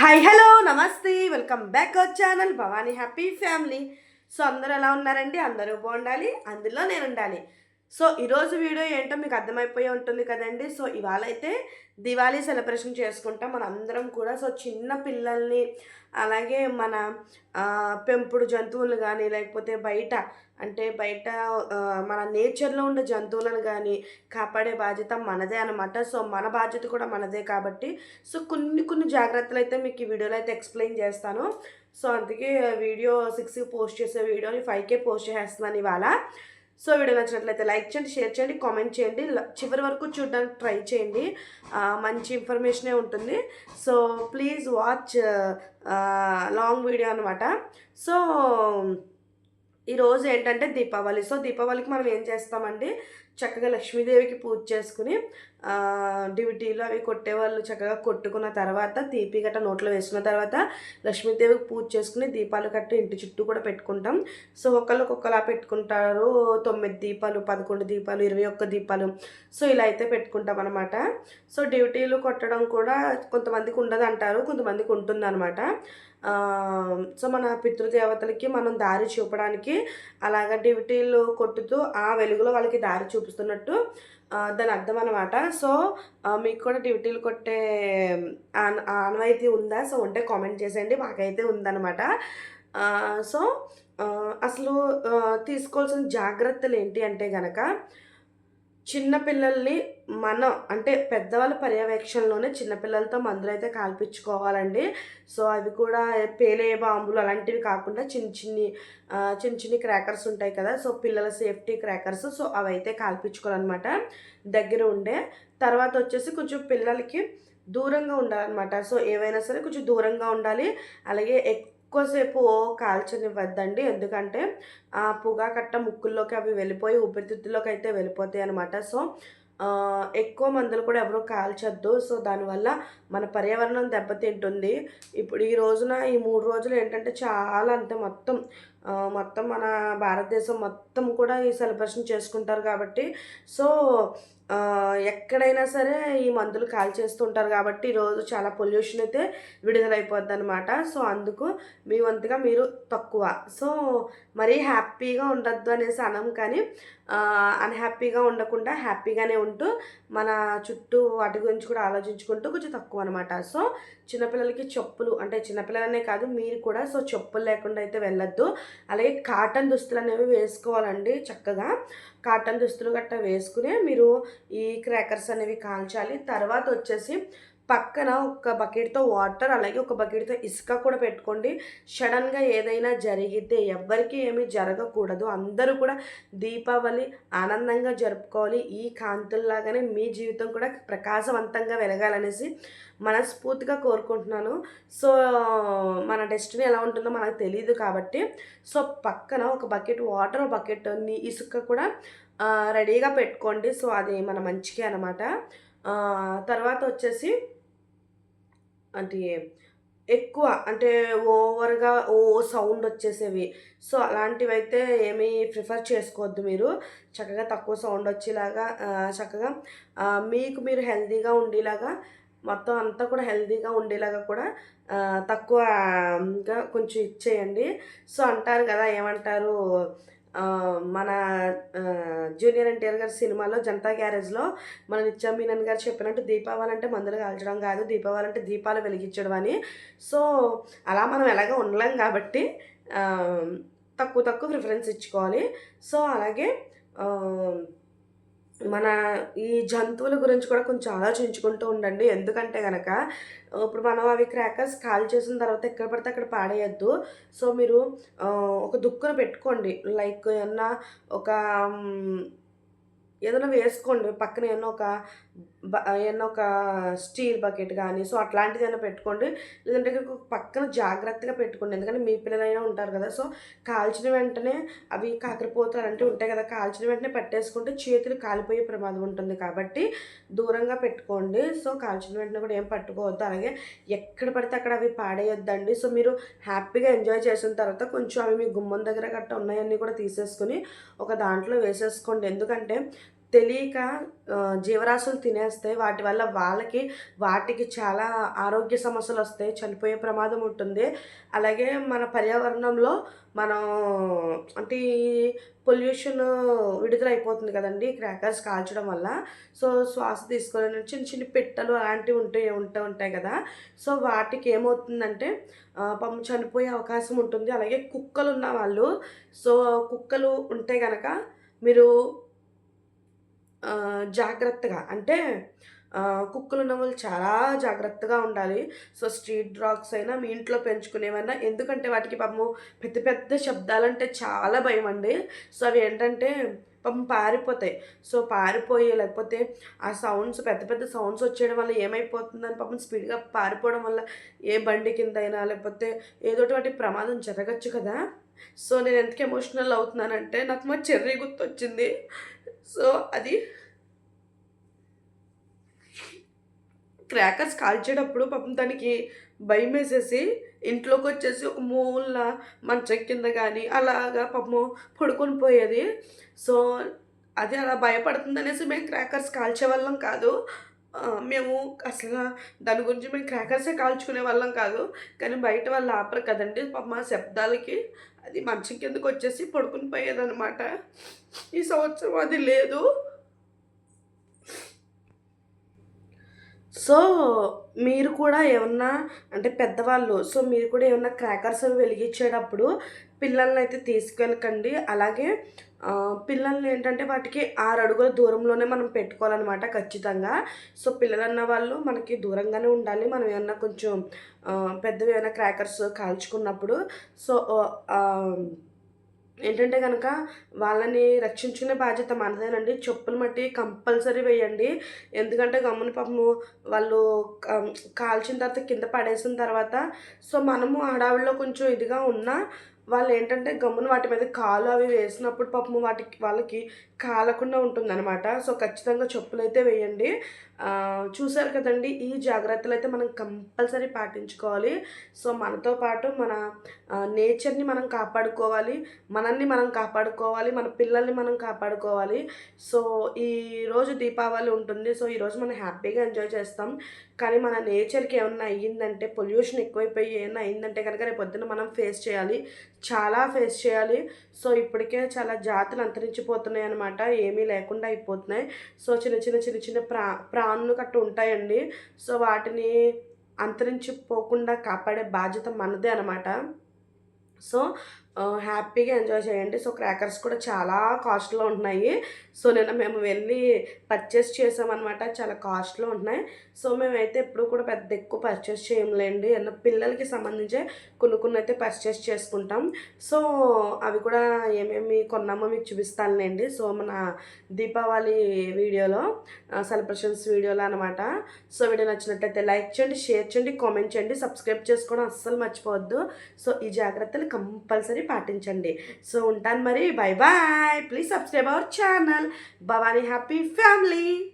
Hi hello నమస్తే welcome back our channel Bhavani happy family. So అందరూ ఎలా ఉన్నారండి? అందరూ బాగుండాలి? అందులో నేను ఉండాలి సో ఈరోజు వీడియో ఏంటో మీకు అర్థమైపోయి ఉంటుంది కదండి. సో ఇవాళ అయితే దివాళీ సెలబ్రేషన్ చేసుకుంటాం మన అందరం కూడా. సో చిన్న పిల్లల్ని అలాగే మన పెంపుడు జంతువులు కానీ లేకపోతే బయట అంటే బయట మన నేచర్లో ఉండే జంతువులను కానీ కాపాడే బాధ్యత మనదే అనమాట సో మన బాధ్యత కూడా మనదే కాబట్టి. సో కొన్ని కొన్ని జాగ్రత్తలు అయితే మీకు ఈ వీడియోలో అయితే ఎక్స్ప్లెయిన్ చేస్తాను. సో అందుకే వీడియో సిక్స్కి పోస్ట్ చేసే వీడియోని ఫైవ్కే పోస్ట్ చేస్తున్నాను ఇవాళ. సో వీడియో నచ్చినట్లయితే లైక్ చేయండి షేర్ చేయండి కామెంట్ చేయండి. చివరి వరకు చూడడానికి ట్రై చేయండి. మంచి ఇన్ఫర్మేషనే ఉంటుంది. So please watch long video అనమాట సో ఈరోజు ఏంటంటే దీపావళి. సో దీపావళికి మనం ఏం చేస్తామండి? చక్కగా లక్ష్మీదేవికి పూజ చేసుకుని డివిటీలు డ్యూటీలు అవి కొట్టేవాళ్ళు చక్కగా కొట్టుకున్న తర్వాత తీపి గట్ట నోట్లో వేసుకున్న తర్వాత లక్ష్మీదేవికి పూజ చేసుకుని దీపాలు కట్టి ఇంటి చుట్టూ కూడా పెట్టుకుంటాం. సో ఒకళ్ళకి ఒకలా పెట్టుకుంటారు. తొమ్మిది దీపాలు పదకొండు దీపాలు ఇరవై ఒక్క దీపాలు. సో ఇలా అయితే పెట్టుకుంటాం అనమాట సో డ్యూటీలు కొట్టడం కూడా కొంతమందికి ఉండదు అంటారు కొంతమందికి ఉంటుంది అనమాట సో మన పితృదేవతలకి మనం దారి చూపడానికి అలాగ డివిటీలు కొట్టుతూ ఆ వెలుగులో వాళ్ళకి దారి చూపిస్తున్నట్టు దాని అర్థం అనమాట సో మీకు కూడా డ్యూటీలు కొట్టే ఆన్- ఆనవాయితీ ఉందా? సో ఉంటే కామెంట్ చేసేయండి. మాకైతే ఉందన్నమాట. సో అసలు తీసుకోవాల్సిన జాగ్రత్తలు ఏంటి అంటే కనుక చిన్నపిల్లల్ని మనం అంటే పెద్దవాళ్ళ పర్యవేక్షణలోనే చిన్నపిల్లలతో మందులు అయితే కాల్పించుకోవాలండి. సో అవి కూడా పేలే బాంబులు అలాంటివి కాకుండా చిన్న చిన్ని చిన్న చిన్ని క్రాకర్స్ ఉంటాయి కదా సో పిల్లల సేఫ్టీ క్రాకర్స్ సో అవి అయితే కాల్పించుకోవాలన్నమాట దగ్గర ఉండే. తర్వాత వచ్చేసి కొంచెం పిల్లలకి దూరంగా ఉండాలన్నమాట. సో ఏవైనా సరే కొంచెం దూరంగా ఉండాలి. అలాగే ఎక్కువసేపు కాల్చనివ్వద్దండి. ఎందుకంటే ఆ పొగ కట్ట ముక్కుల్లోకి అవి వెళ్ళిపోయి ఊపిరితిత్తుల్లోకి అయితే వెళ్ళిపోతాయి అనమాట సో ఎక్కువ మందులు కూడా ఎవరు కాల్చొద్దు. సో దానివల్ల మన పర్యావరణం దెబ్బతింటుంది. ఇప్పుడు ఈ రోజున ఈ మూడు రోజులు ఏంటంటే చాలా అంతే మొత్తం మొత్తం మన భారతదేశం మొత్తం కూడా ఈ సెలబ్రేషన్ చేసుకుంటారు కాబట్టి. సో ఎక్కడైనా సరే ఈ మందులు కాల్చేస్తుంటారు కాబట్టి ఈరోజు చాలా పొల్యూషన్ అయితే విడుదలైపోద్ది అనమాట సో అందుకు మీ వంతుగా మీరు తక్కువ. సో మరీ హ్యాపీగా ఉండొద్దు అనేసి అనం కానీ అన్హ్యాపీగా ఉండకుండా హ్యాపీగానే ఉంటూ మన చుట్టూ వాటి గురించి కూడా ఆలోచించుకుంటూ కొంచెం తక్కువ అనమాట సో చిన్నపిల్లలకి చెప్పులు అంటే చిన్నపిల్లలనే కాదు మీరు కూడా సో చెప్పులు లేకుండా అయితే వెళ్ళొద్దు. అలాగే కాటన్ దుస్తులు అనేవి వేసుకోవాలండి చక్కగా. కాటన్ దుస్తులు గట్టా వేసుకునే మీరు ఈ క్రాకర్స్ అనేవి కాల్చాలి. తర్వాత వచ్చేసి పక్కన ఒక బకెట్తో వాటర్ అలాగే ఒక బకెట్తో ఇసుక కూడా పెట్టుకోండి. సడన్గా ఏదైనా జరిగితే ఎవ్వరికీ ఏమీ జరగకూడదు. అందరూ కూడా దీపావళి ఆనందంగా జరుపుకోవాలి. ఈ కాంతుల్లాగానే మీ జీవితం కూడా ప్రకాశవంతంగా వెలగాలనేసి మనస్ఫూర్తిగా కోరుకుంటున్నాను. సో మన డెస్టినీ ఎలా ఉంటుందో మనకు తెలియదు కాబట్టి సో పక్కన ఒక బకెట్ వాటర్ బకెట్ ఇసుక కూడా రెడీగా పెట్టుకోండి. సో అది మన మంచికే అనమాట తర్వాత వచ్చేసి అంటే ఎక్కువ అంటే ఓవర్గా ఓ సౌండ్ వచ్చేసేవి. సో అలాంటివి అయితే ఏమీ ప్రిఫర్ చేసుకోవద్దు మీరు. చక్కగా తక్కువ సౌండ్ వచ్చేలాగా చక్కగా మీకు మీరు హెల్తీగా ఉండేలాగా మొత్తం అంతా కూడా హెల్తీగా ఉండేలాగా కూడా తక్కువగా కొంచెం ఇచ్చేయండి. సో అంటారు కదా ఏమంటారు? మన జూనియర్ ఎన్టీఆర్ గారి సినిమాలో జనతా గ్యారేజ్లో మన నిత్యా మీనన్ గారు చెప్పినట్టు దీపావళి అంటే మందులు కాల్చడం కాదు దీపావళి అంటే దీపాలు వెలిగించడం అని. సో అలా మనం ఎలాగో ఉండలేం కాబట్టి తక్కువ తక్కువ ప్రిఫరెన్స్ ఇచ్చుకోవాలి. సో అలాగే మన ఈ జంతువుల గురించి కూడా కొంచెం ఆలోచించుకుంటూ ఉండండి. ఎందుకంటే కనుక ఇప్పుడు మనం అవి క్రాకర్స్ కాల్ చేసిన తర్వాత ఎక్కడ పడితే అక్కడ పాడేయద్దు. సో మీరు ఒక దుక్కును పెట్టుకోండి. లైక్ ఏమన్నా ఒక ఏదైనా వేసుకోండి. పక్కన ఏమన్నా ఒక ఏమన్నా ఒక స్టీల్ బకెట్ కానీ సో అట్లాంటిది ఏమైనా పెట్టుకోండి. లేదంటే పక్కన జాగ్రత్తగా పెట్టుకోండి. ఎందుకంటే మీ పిల్లలైనా ఉంటారు కదా సో కాల్చిన వెంటనే అవి కాకరపోతారు అంటే ఉంటాయి కదా కాల్చిన వెంటనే పట్టేసుకుంటే చేతులు కాలిపోయే ప్రమాదం ఉంటుంది కాబట్టి దూరంగా పెట్టుకోండి. సో కాల్చిన వెంటనే కూడా ఏం పట్టుకోవద్దు. అలాగే ఎక్కడ పడితే అక్కడ అవి పాడేయొద్దండి. సో మీరు హ్యాపీగా ఎంజాయ్ చేసిన తర్వాత కొంచెం అవి మీ గుమ్మం దగ్గర గట్ట ఉన్నాయన్నీ కూడా తీసేసుకుని ఒక దాంట్లో వేసేసుకోండి. ఎందుకంటే తెలియక జీవరాశులు తినేస్తాయి వాటి వల్ల వాళ్ళకి వాటికి చాలా ఆరోగ్య సమస్యలు వస్తాయి చనిపోయే ప్రమాదం ఉంటుంది. అలాగే మన పర్యావరణంలో మనం అంటే పొల్యూషన్ విడుదలైపోతుంది కదండి క్రాకర్స్ కాల్చడం వల్ల. సో శ్వాస తీసుకోలేని చిన్న చిన్న పిట్టలు అలాంటివి ఉంటాయి ఉంటూ ఉంటాయి కదా. సో వాటికి ఏమవుతుందంటే పం పాపం చనిపోయే అవకాశం ఉంటుంది. అలాగే కుక్కలు ఉన్న వాళ్ళు సో కుక్కలు ఉంటే కనుక మీరు జాగ్రత్తగా. అంటే కుక్కలు ఉన్న వాళ్ళు చాలా జాగ్రత్తగా ఉండాలి. సో స్ట్రీట్ డాగ్స్ అయినా మీ ఇంట్లో పెంచుకునేవన్నా ఎందుకంటే వాటికి పాపము పెద్ద పెద్ద శబ్దాలంటే చాలా భయం అండి సో అవి ఏంటంటే పాపం పారిపోతాయి. సో పారిపోయి లేకపోతే ఆ సౌండ్స్ పెద్ద పెద్ద సౌండ్స్ వచ్చేయడం వల్ల ఏమైపోతుందని పాపం స్పీడ్గా పారిపోవడం వల్ల ఏ బండి కింద అయినా లేకపోతే ఏదోటి వాటి ప్రమాదం జరగచ్చు కదా. సో నేను ఎందుకు ఎమోషనల్ అవుతున్నానంటే నాకు మా చెర్రీ గుర్తొచ్చింది. సో అది క్రాకర్స్ కాల్చేటప్పుడు పాపం దానికి భయం వేసేసి ఇంట్లోకి వచ్చేసి ఒక మూల మంచం కింద కానీ అలాగా పాపము పడుకొని పోయేది. సో అది అలా భయపడుతుంది అనేసి మేము క్రాకర్స్ కాల్చే వాళ్ళం కాదు. మేము అసలు దాని గురించి మేము క్రాకర్సే కాల్చుకునే వాళ్ళం కాదు. కానీ బయట వాళ్ళు ఆపరు కదండి. పాపం శబ్దాలకి అది మంచం కిందకి వచ్చేసి పడుకుని పోయేదన్నమాట. ఈ సంవత్సరం అది లేదు. సో మీరు కూడా ఏమన్నా అంటే పెద్దవాళ్ళు సో మీరు కూడా ఏమన్నా క్రాకర్స్ అవి వెలిగించేటప్పుడు పిల్లల్ని అయితే తీసుకెళ్ళకండి. అలాగే పిల్లల్ని ఏంటంటే వాటికి ఆరు అడుగుల దూరంలోనే మనం పెట్టుకోవాలన్నమాట ఖచ్చితంగా. సో పిల్లలు అన్న వాళ్ళు మనకి దూరంగానే ఉండాలి. మనం ఏమన్నా కొంచెం పెద్దవి ఏమైనా క్రాకర్స్ కాల్చుకున్నప్పుడు. సో ఏంటంటే కనుక వాళ్ళని రక్షించుకునే బాధ్యత మనదేనండి. చెప్పులు మట్టి కంపల్సరీ వేయండి. ఎందుకంటే గమ్మున పాపము వాళ్ళు కాల్చిన తర్వాత కింద పడేసిన తర్వాత సో మనము హడావిడిలో కొంచెం ఇదిగా ఉన్నా వాళ్ళు ఏంటంటే గమ్మున వాటి మీద కాలు అవి వేసినప్పుడు పాపము వాటికి వాళ్ళకి కాలకుండా ఉంటుందన్నమాట. సో ఖచ్చితంగా చెప్పులు అయితే వేయండి. చూసారు కదండి ఈ జాగ్రత్తలు అయితే మనం కంపల్సరీ పాటించుకోవాలి. సో మనతో పాటు మన నేచర్ని మనం కాపాడుకోవాలి మనల్ని మనం కాపాడుకోవాలి మన పిల్లల్ని మనం కాపాడుకోవాలి. సో ఈరోజు దీపావళి ఉంటుంది. సో ఈరోజు మనం హ్యాపీగా ఎంజాయ్ చేస్తాం. కానీ మన నేచర్కి ఏమన్నా అయ్యిందంటే పొల్యూషన్ ఎక్కువైపోయి ఏమన్నా అయ్యిందంటే కనుక రేపు పొద్దున్న మనం ఫేస్ చేయాలి. చాలా ఫేస్ చేయాలి. సో ఇప్పటికే చాలా జాతులు అంతరించిపోతున్నాయి అనమాట ఏమీ లేకుండా అయిపోతున్నాయి. సో చిన్న చిన్న చిన్న చిన్న ప్రా ప్రాణులు కట్ట ఉంటాయండి. సో వాటిని అంతరించిపోకుండా కాపాడే బాధ్యత మనదే అనమాట సో హ్యాపీగా ఎంజాయ్ చేయండి. సో క్రాకర్స్ కూడా చాలా కాస్ట్లో ఉంటున్నాయి. సో నిన్న మేము వెళ్ళి పర్చేస్ చేసామన్నమాట. చాలా కాస్ట్లో ఉంటున్నాయి. సో మేమైతే ఎప్పుడు కూడా పెద్ద ఎక్కువ పర్చేస్ చేయలేండి అన్న పిల్లలకి సంబంధించి కొన్ని కొన్ని అయితే పర్చేస్ చేసుకుంటాం. సో అవి కూడా ఏమేమి కొన్నామో మీకు చూపిస్తానులేండి. సో మన దీపావళి వీడియోలో సెలబ్రేషన్స్ వీడియోలో అనమాట సో వీడియో నచ్చినట్లయితే లైక్ చేయండి షేర్ చేయండి కామెంట్ చేయండి. సబ్స్క్రైబ్ చేసుకోవడం అస్సలు మర్చిపోవద్దు. సో ఈ జాగ్రత్తలు కంపల్సరీ పాటించండి. సో ఉంటాను మరి. Bye bye. Please subscribe our channel. Bhavani happy family.